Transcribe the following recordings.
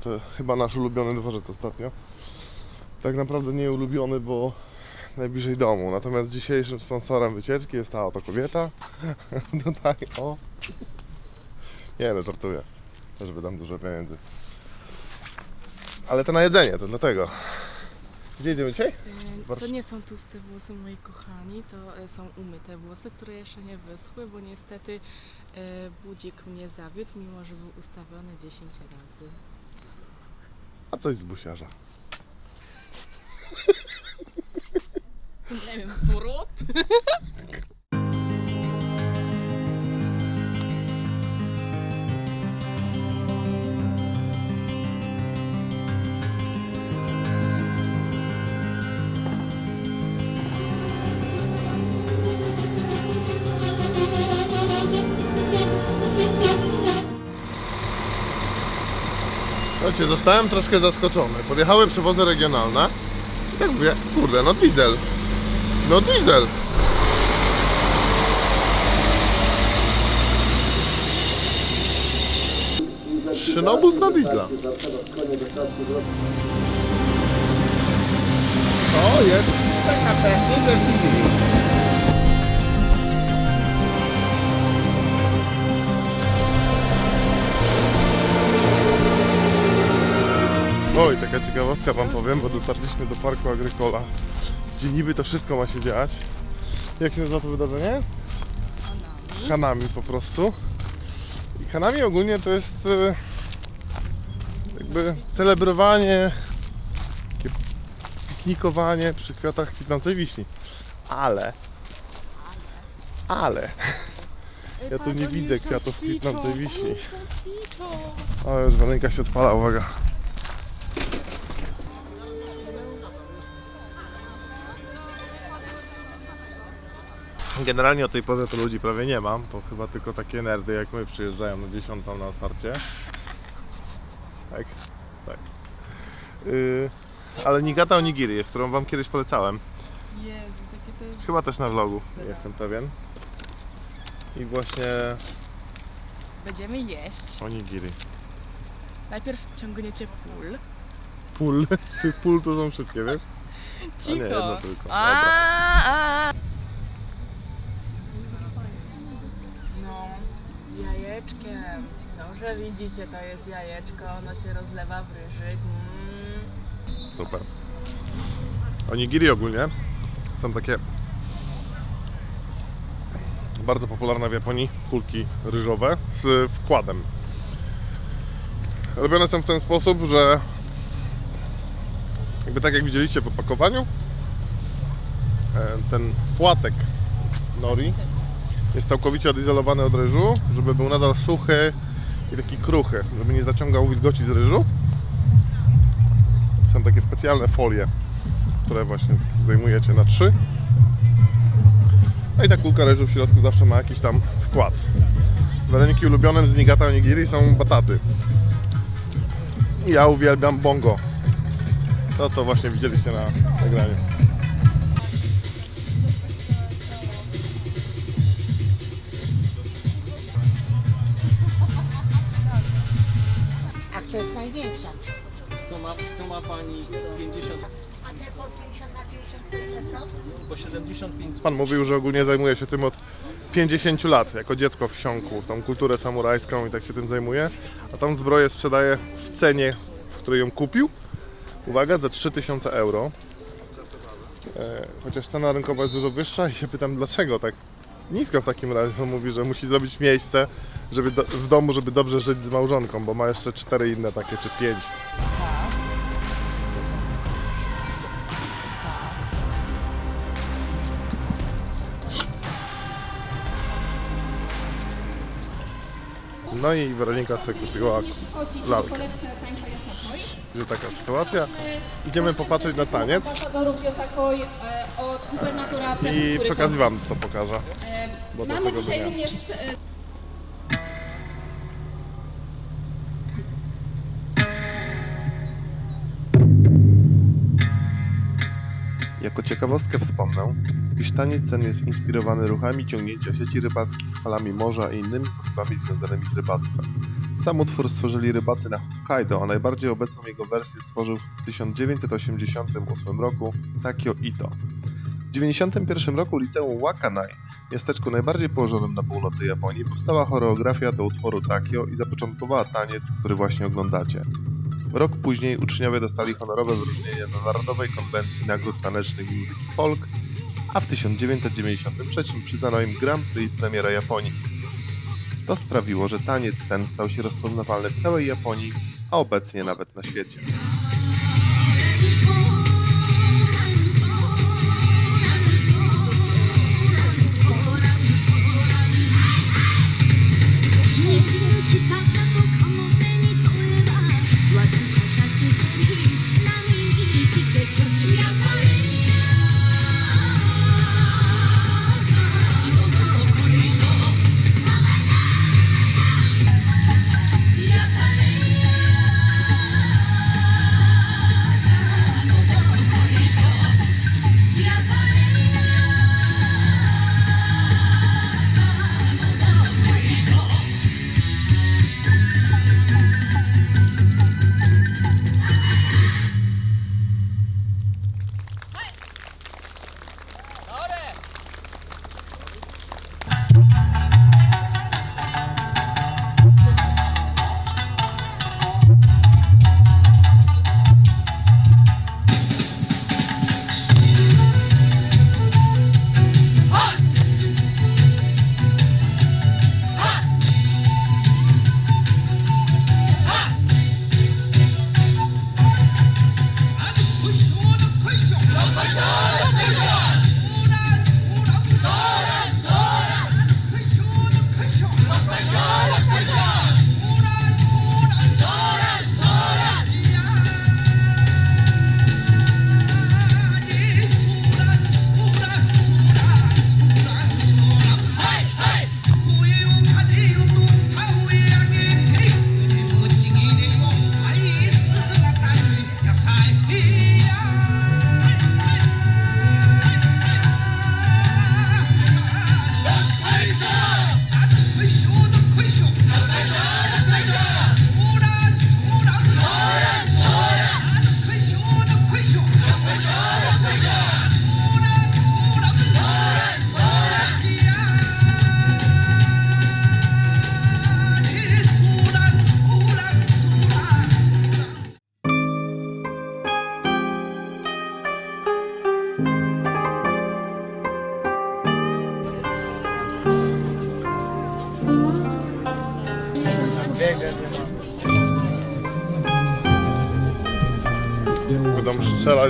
To chyba nasz ulubiony dworzec ostatnio. Tak naprawdę nie ulubiony, bo najbliżej domu. Natomiast dzisiejszym sponsorem wycieczki jest ta oto kobieta. Tutaj, o. Nie no, żartuję. Też wydam dużo pieniędzy. Ale to na jedzenie, to dlatego. Gdzie idziemy dzisiaj? To nie są tłuste włosy, moi kochani, to e, są umyte włosy, które jeszcze nie wyschły, bo niestety e, budzik mnie zawiódł, mimo że był ustawiony 10 razy. A coś z busiarza. Nie wiem, zwrot? Słuchajcie, zostałem troszkę zaskoczony. Podjechały przewozy regionalne. I tak mówię, kurde, no diesel. No diesel. Szynobus na diesla. To jest PKP Intercity. Oj, taka ciekawostka wam powiem, bo dotarliśmy do parku Agrykola, gdzie niby to wszystko ma się dziać. Jak się nazywa to wydarzenie? Hanami po prostu. I Hanami ogólnie to jest e, jakby celebrowanie, takie piknikowanie przy kwiatach kwitnącej wiśni. Ale, ale, Ja tu nie widzę kwiatów kwitnącej wiśni. o już Walenka się odpala, uwaga. Generalnie o tej porze to ludzi prawie nie mam, bo chyba tylko takie nerdy jak my przyjeżdżają na 10 na otwarcie. Tak, tak. Yy, ale Nigata Onigiri jest, którą wam kiedyś polecałem. Jezus, jakie to jest... Chyba też na vlogu, jestem pewien. I właśnie Będziemy jeść. onigiri. Najpierw ciągniecie pól. Pól, tych pól to są wszystkie, wiesz? Cicho. nie, jedno tylko. A, Dobra. a. No, z jajeczkiem. Dobrze widzicie, to jest jajeczko, ono się rozlewa w ryżyk. Mm. Super. Onigiri ogólnie są takie bardzo popularne w Japonii kulki ryżowe z wkładem. Robione są w ten sposób, że jakby tak jak widzieliście w opakowaniu, e, ten płatek nori jest całkowicie odizolowany od ryżu, żeby był nadal suchy i taki kruchy, żeby nie zaciągał wilgoci z ryżu. Są takie specjalne folie, które właśnie zdejmujecie na trzy. No i ta kulka ryżu w środku zawsze ma jakiś tam wkład. Wareniki ulubionym z Nigata Onigiri są bataty. Ja uwielbiam bongo. To co właśnie widzieliście na nagraniu. Największa? Tu ma, tu ma pani 50, A te po 50 na 50 które są? po 75 Pan mówił, że ogólnie zajmuje się tym od 50 lat, jako dziecko wsiąkł w tą kulturę samurajską i tak się tym zajmuje. A tam zbroję sprzedaje w cenie, w której ją kupił. Uwaga, za 3000 euro. E, chociaż cena rynkowa jest dużo wyższa i się pytam dlaczego tak nisko w takim razie. On mówi, że musi zrobić miejsce żeby do, w domu, żeby dobrze żyć z małżonką, bo ma jeszcze cztery inne takie, czy pięć. No i Weronika sobie kupiła lalkę. Że taka sytuacja. Idziemy popatrzeć na taniec e, i prefektury przy okazji Wam to pokażę. E, Mamy dzisiaj nie? również Jako ciekawostkę wspomnę, iż taniec ten jest inspirowany ruchami ciągnięcia sieci rybackich, falami morza i innymi motywami związanymi z rybactwem. Sam utwór stworzyli rybacy na Hokkaido, a najbardziej obecną jego wersję stworzył w 1988 roku Takio Ito. W 1991 roku liceum Wakanai, miasteczku najbardziej położonym na północy Japonii, powstała choreografia do utworu Takio i zapoczątkowała taniec, który właśnie oglądacie. Rok później uczniowie dostali honorowe wyróżnienie na Narodowej Konwencji Nagród Tanecznych i Muzyki Folk, a w 1993 przyznano im Grand Prix premiera Japonii. To sprawiło, że taniec ten stał się rozpoznawalny w całej Japonii, a obecnie nawet na świecie.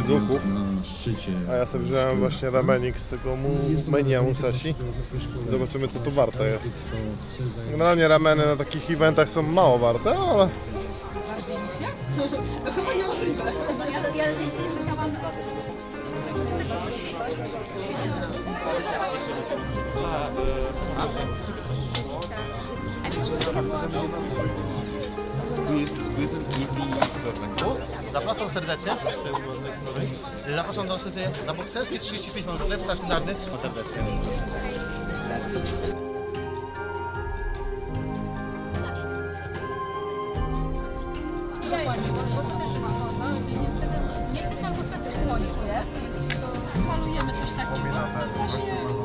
Łuków, a ja sobie wziąłem właśnie ramenik z tego mu menu Musashi. Zobaczymy co tu warte jest. Generalnie rameny na takich eventach są mało warte, ale Zapraszam serdecznie. Zapraszam do szczyty na bokserskie 35 mam sklep stacjonarny. Serdecznie. Niestety tam niestety w Płoniu jest, więc to malujemy coś takiego.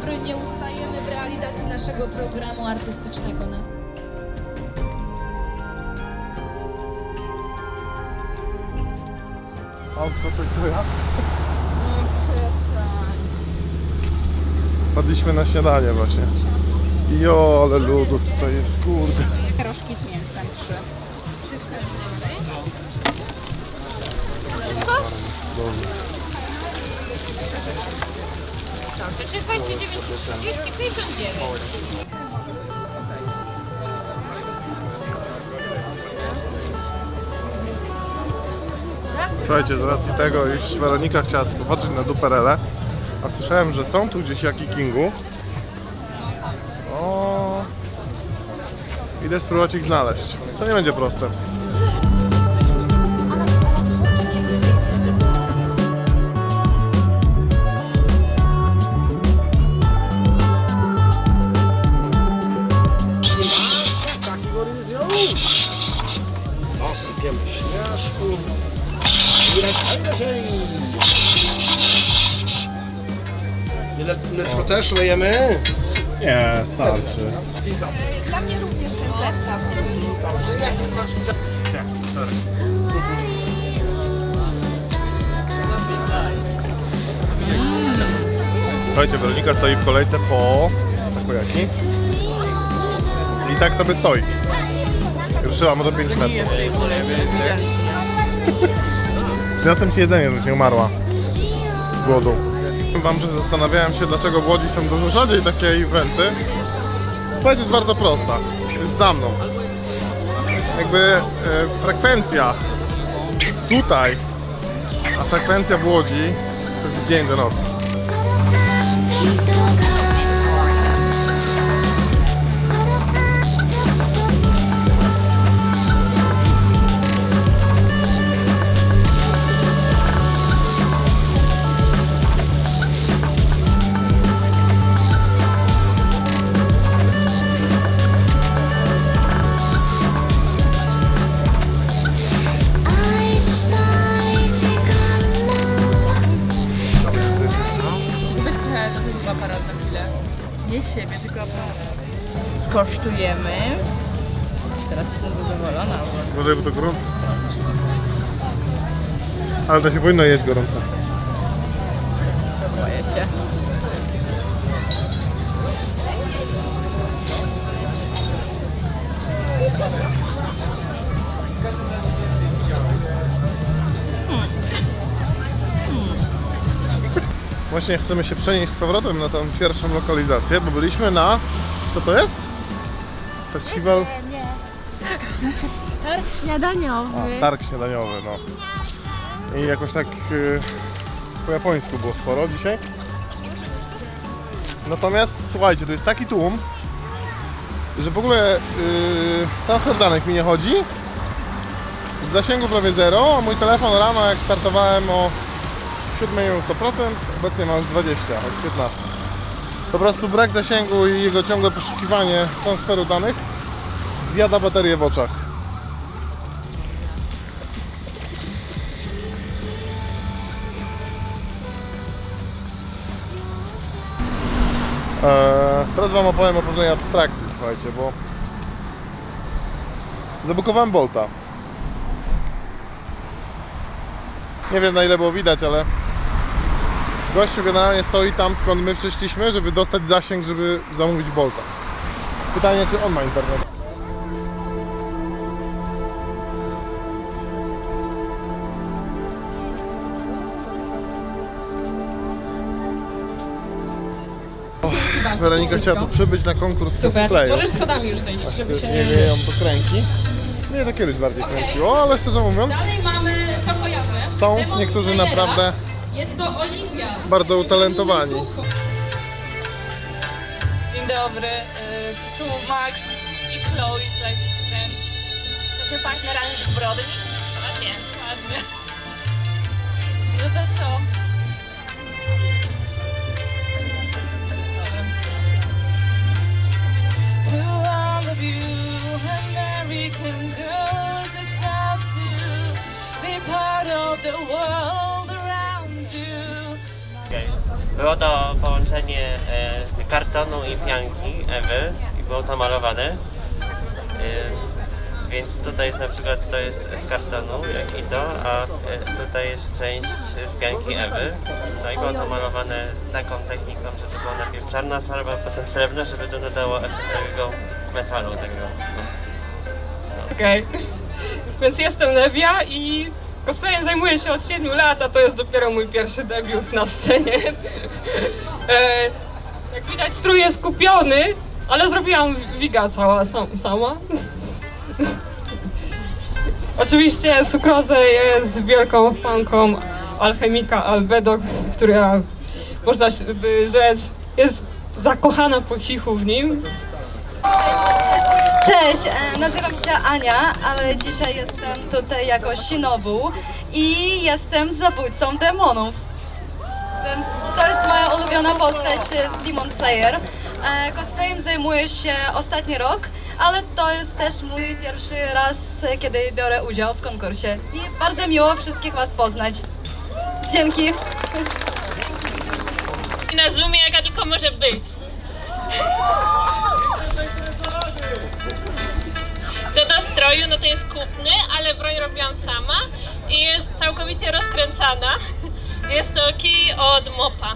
Dobry. Nie ustajemy w realizacji naszego programu artystycznego na Autko to, to ja? Padliśmy na śniadanie właśnie. Jo, ale ludu tutaj jest, kurde. Rożki z mięsem trzy. Czy 29, 30, 59. Słuchajcie, z racji tego, iż Weronika chciała sobie popatrzeć na duperele, a słyszałem, że są tu gdzieś jaki Kingu. O. Idę spróbować ich znaleźć. To nie będzie proste. Ile mleczko też lejemy? Nie, starczy. Dla mnie również ten zestaw. Słuchajcie, Weronika stoi w kolejce po takojaki. I tak sobie stoi. Ruszyła może 5 metrów. Przyniosłem ci jedzenie, żebyś nie umarła z głodu. Powiem wam, że zastanawiałem się, dlaczego w Łodzi są dużo rzadziej takie eventy. Odpowiedź jest bardzo prosta. Jest za mną. Jakby e, frekwencja tutaj, a frekwencja w Łodzi to jest dzień do nocy. Ale to się powinno jeść gorąco. Właśnie chcemy się przenieść z powrotem na tą pierwszą lokalizację, bo byliśmy na... Co to jest? Festiwal... Targ śniadaniowy. A, targ śniadaniowy, no. I jakoś tak y, po japońsku było sporo dzisiaj. Natomiast słuchajcie, tu jest taki tłum, że w ogóle y, transfer danych mi nie chodzi. Z zasięgu prawie zero, a mój telefon rano jak startowałem o 7 minut 100%, obecnie ma już 20, a jest 15. Po prostu brak zasięgu i jego ciągłe poszukiwanie transferu danych zjada baterię w oczach. Eee, teraz Wam opowiem o pewnej abstrakcji, słuchajcie, bo zabukowałem Bolta. Nie wiem na ile było widać, ale gościu generalnie stoi tam skąd my przyszliśmy, żeby dostać zasięg, żeby zamówić Bolta. Pytanie, czy on ma internet. Weronika chciała tu przybyć na konkurs cosplayu. Możesz schodami już zejść, żeby się... Nie wieją to kręki. Mnie to kiedyś bardziej kręciło, ale szczerze mówiąc, Dalej mamy są Demon niektórzy naprawdę Jest to Oliwia. bardzo utalentowani. Dzień dobry, y, tu Max i Chloe z Life is Strange. Jesteśmy partnerami zbrodni. Kartonu i pianki Ewy i było to malowane. E, więc tutaj jest na przykład to jest z kartonu, jak i to, a e, tutaj jest część z pianki Ewy. No i było to malowane taką techniką, że to była najpierw czarna farba, potem srebrna, żeby to nadało takiego metalu tego. No. Okej. Więc jestem Nevia i cosplayem zajmuję się od 7 lat, a to jest dopiero mój pierwszy debiut na scenie. jak widać strój jest kupiony, ale zrobiłam wiga cała sam, sama. Oczywiście Sukrozę jest wielką fanką alchemika Albedo, która można by rzec jest zakochana po cichu w nim. Cześć, e, nazywam się Ania, ale dzisiaj jestem tutaj jako Shinobu i jestem zabójcą demonów. Więc to jest moja ulubiona postać z Demon Slayer. E, Cosplayem zajmuję się ostatni rok, ale to jest też mój pierwszy raz, e, kiedy biorę udział w konkursie. I bardzo miło wszystkich Was poznać. Dzięki. Na Zoomie jaka tylko może być. Co do stroju, no to jest kupny, ale broń robiłam sama i jest całkowicie rozkręcana. Jest to kij od mopa.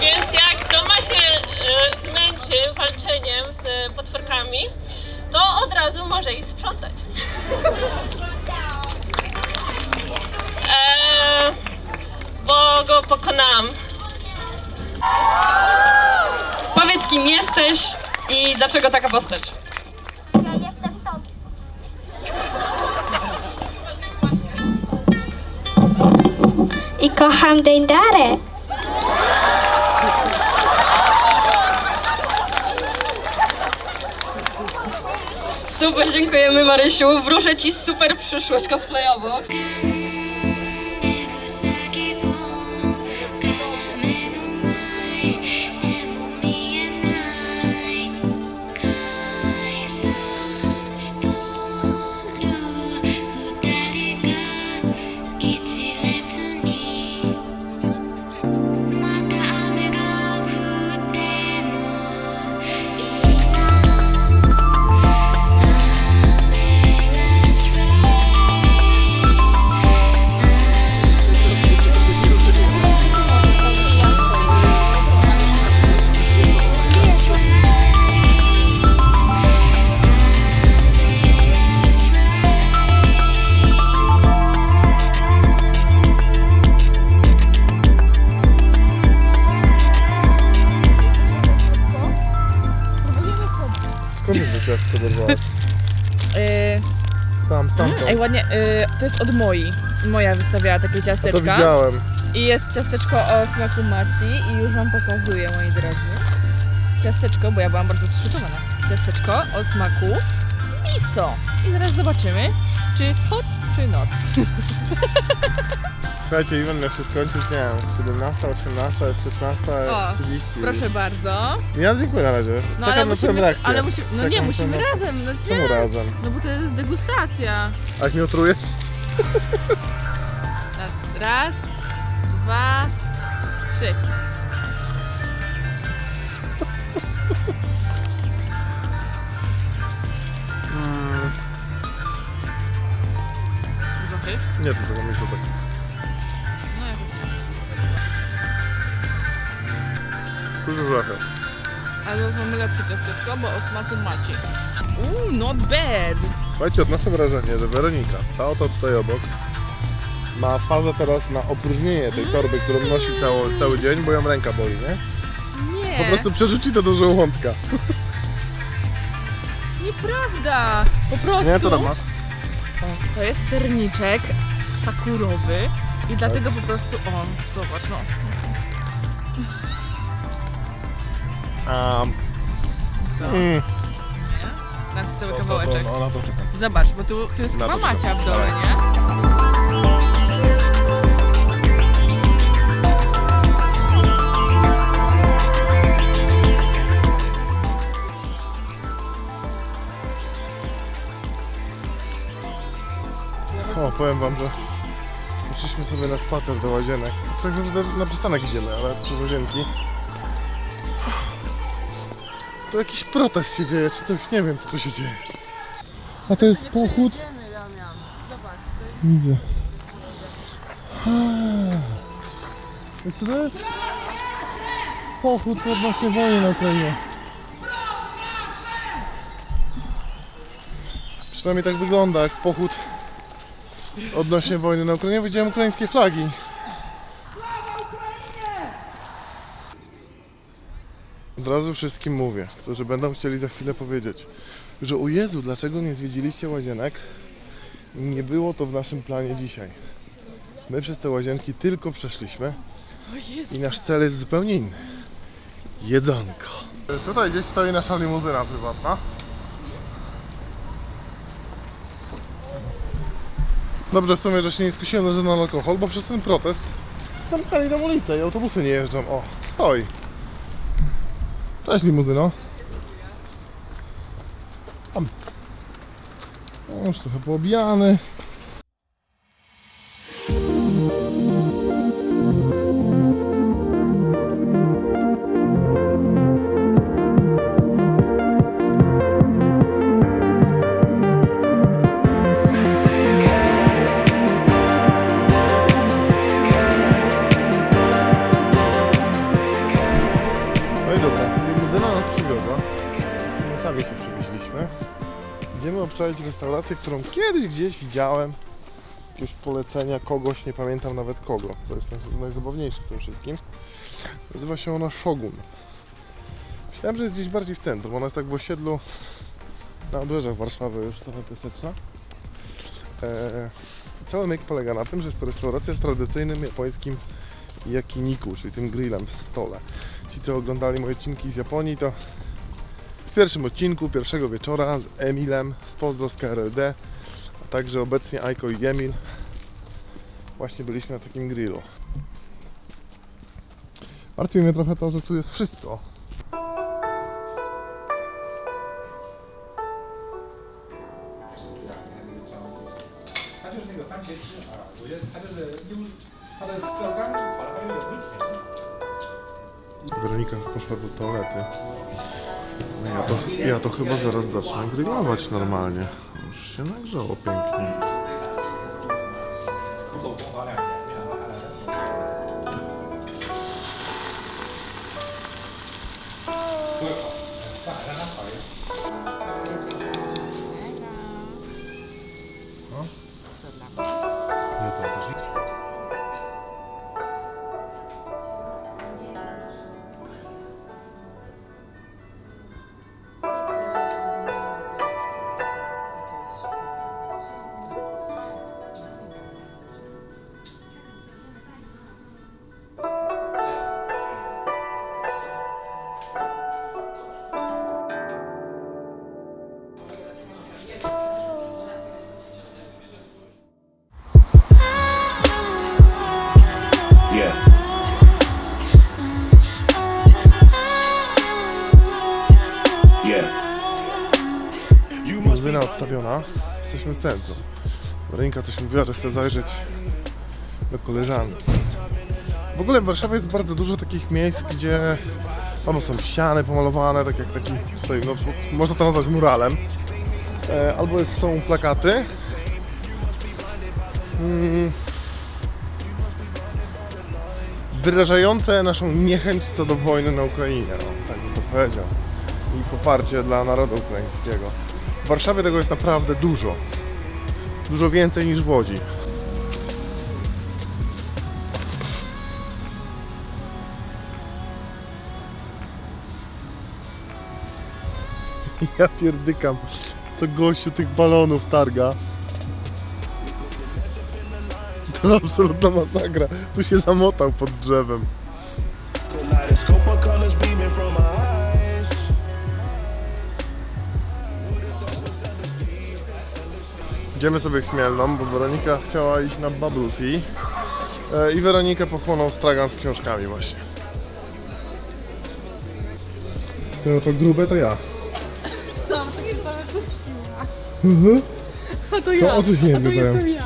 Więc jak Toma się e, zmęczy walczeniem z potworkami, to od razu może ich sprzątać. Eee, bo go pokonałam. Powiedz kim jesteś i dlaczego taka postać? Kocham Dejdarę. Super, dziękujemy Marysiu. Wróżę ci super przyszłość cosplayową. Ciastko dorwałaś? Yy, Tam, ej, ładnie, yy, to jest od Moi. Moja wystawiała takie To ciasteczka. widziałem. I jest ciasteczko o smaku maci i już wam pokazuję, moi drodzy. Ciasteczko, bo ja byłam bardzo zszytowana. Ciasteczko o smaku miso. I zaraz zobaczymy, czy hot, czy not. Słuchajcie, event miał się skończyć, nie wiem, 17, 18, jest 16, O, 30. Proszę bardzo. Ja dziękuję na razie. No Czekam ale na twoją musimy, reakcję. ale musimy, no Czekam nie, na musimy twoją razem. No, Czemu nie. razem? no bo to jest degustacja. A jak mnie otrujesz? Raz, dwa, trzy. Mm, Dużo tych? nie, to tego myślę tak. Dużo żachy. Ale mamy lepsze ciasteczko, bo o smaku maci. Uuu, not bad. Słuchajcie, odnoszę wrażenie, że Weronika, ta oto tutaj obok, ma fazę teraz na opróżnienie tej torby, którą nosi cały, cały dzień, bo ją ręka boli, nie? Nie, Po prostu przerzuci to do żołądka. nieprawda. Po prostu Nie, co tam masz? to jest serniczek sakurowy i dlatego po prostu, o, zobacz, no. Um, Co? mm, ci cały kawałeczek. no, na to czekam. Zobacz, bo tu, tu jest Na chyba to czekam. macia w dole, nie? O, powiem wam, że poszliśmy sobie na spacer do łazienek. Tak naprawdę na przystanek idziemy, ale przez łazienki. To jakiś protest się dzieje, czy coś, nie wiem co tu się dzieje. A to jest pochód? Zobacz, Widzę. I co to jest? Pochód odnośnie wojny na Ukrainie. Przynajmniej tak wygląda, jak pochód odnośnie wojny na Ukrainie. Widziałem ukraińskie flagi. Od razu wszystkim mówię, którzy będą chcieli za chwilę powiedzieć, że o Jezu, dlaczego nie zwiedziliście łazienek? Nie było to w naszym planie dzisiaj. My przez te łazienki tylko przeszliśmy i nasz cel jest zupełnie inny. jedzonko. Tutaj gdzieś stoi nasza limuzyna prywatna. Dobrze w sumie, że się nie skusiłem na żaden alkohol, bo przez ten protest zamknęli nam ulicę i autobusy nie jeżdżą. O, stoi. Cześć limuzyno. Tam. O, Już trochę poobijany. Się przywieźliśmy. Idziemy obczaić restaurację, którą kiedyś gdzieś widziałem. Jakiegoś polecenia kogoś, nie pamiętam nawet kogo. To jest naj- najzabawniejsze w tym wszystkim. Nazywa się ona Shogun. Myślałem, że jest gdzieś bardziej w centrum. Ona jest tak w osiedlu na obrzeżach Warszawy, już strefy piaseczna. Eee, cały myk polega na tym, że jest to restauracja z tradycyjnym japońskim yakiniku, czyli tym grillem w stole. Ci, co oglądali moje odcinki z Japonii, to w pierwszym odcinku, pierwszego wieczora z Emilem z Pozdro z KRLD, a także obecnie Aiko i Emil właśnie byliśmy na takim grillu. Martwi mnie trochę to, że tu jest wszystko. Weronika poszła do toalety. No ja to, ja to chyba zaraz zacznę grillować normalnie. Już się nagrzało pięknie. Limuzyna odstawiona. Jesteśmy w centrum. Rynka coś mówiła, że chce zajrzeć do koleżanki. W ogóle w Warszawie jest bardzo dużo takich miejsc, gdzie albo są ściany pomalowane, tak jak taki tutaj, no, można to nazwać muralem, e, albo jest, są plakaty. Mm. Wyrażające naszą niechęć co do wojny na Ukrainie, no, tak bym to powiedział. I poparcie dla narodu ukraińskiego. W Warszawie tego jest naprawdę dużo. Dużo więcej niż w Łodzi. Ja pierdykam, co gościu tych balonów targa. To absolutna masakra. Tu się zamotał pod drzewem. Idziemy sobie chmielną, bo Weronika chciała iść na bubble tea. E, I Weronika pochłonął stragan z książkami właśnie. No to grube to ja. Mam takie same cycki. Mhm. A to To ja. o coś nie A to jestem ja.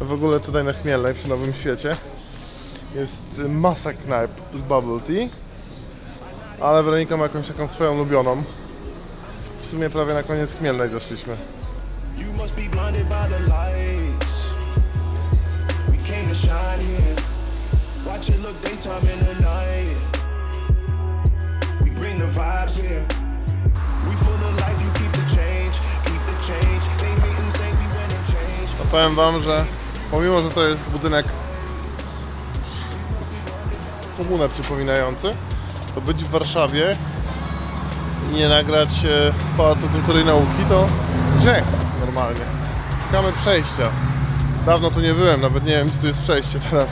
W ogóle tutaj na Chmielnej przy Nowym Świecie jest masa knajp z bubble tea, ale Weronika ma jakąś taką swoją ulubioną. W sumie prawie na koniec Chmielnej zeszliśmy. You must be blinded by the lights. We came to shine here. Watch it look daytime in the night. We bring the vibes here. We full of life, you keep the change, keep the change. They hate and say we win and change. To powiem Wam, że pomimo, że to jest budynek komunę przypominający, to być w Warszawie nie nagrać e, Pałacu Kultury i Nauki to grzech normalnie. Szukamy przejścia. Dawno tu nie byłem, nawet nie wiem, czy tu jest przejście teraz.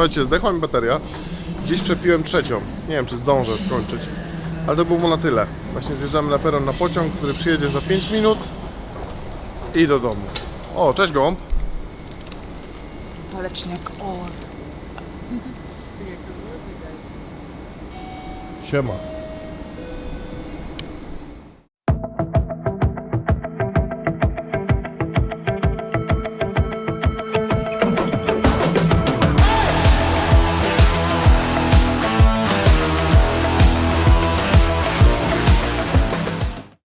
Słuchajcie, zdechła mi bateria. Dziś przepiłem trzecią. Nie wiem, czy zdążę skończyć. Ale to było na tyle. Właśnie zjeżdżamy na peron na pociąg, który przyjedzie za 5 minut i do domu. O, cześć gąb. Waleczniak or. Siema.